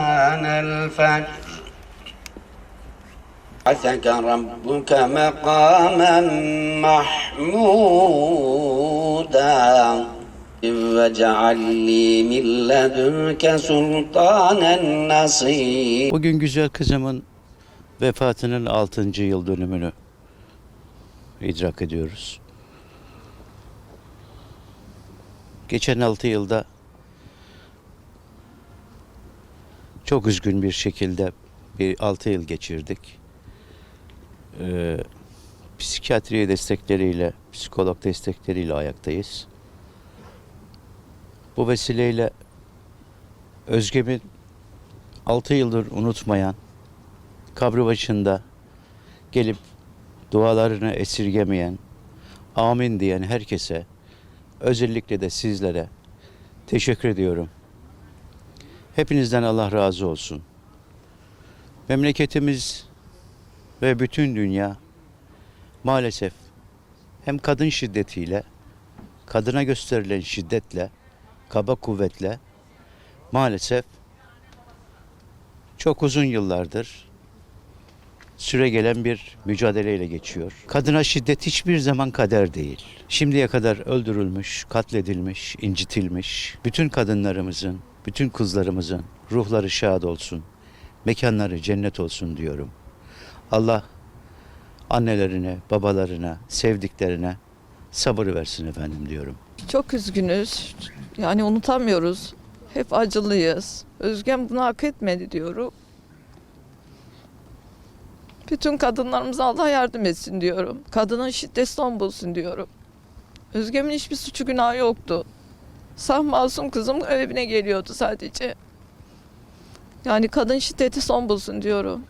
آن الفجر. بعثك ربك مقاما محمودا. Bugün güzel kızımın vefatının 6. yıl dönümünü idrak ediyoruz. Geçen 6 yılda çok üzgün bir şekilde bir 6 yıl geçirdik. Ee, psikiyatriye destekleriyle, psikolog destekleriyle ayaktayız. Bu vesileyle Özgem'i 6 yıldır unutmayan, kabri başında gelip dualarını esirgemeyen, amin diyen herkese, özellikle de sizlere teşekkür ediyorum. Hepinizden Allah razı olsun. Memleketimiz ve bütün dünya maalesef hem kadın şiddetiyle, kadına gösterilen şiddetle, kaba kuvvetle maalesef çok uzun yıllardır süre gelen bir mücadeleyle geçiyor. Kadına şiddet hiçbir zaman kader değil. Şimdiye kadar öldürülmüş, katledilmiş, incitilmiş bütün kadınlarımızın, bütün kızlarımızın ruhları şad olsun, mekanları cennet olsun diyorum. Allah annelerine, babalarına, sevdiklerine sabır versin efendim diyorum. Çok üzgünüz. Yani unutamıyoruz. Hep acılıyız. Özgen bunu hak etmedi diyorum. Bütün kadınlarımıza Allah yardım etsin diyorum. Kadının şiddet son bulsun diyorum. Özgem'in hiçbir suçu günahı yoktu. Saf masum kızım evine geliyordu sadece. Yani kadın şiddeti son bulsun diyorum.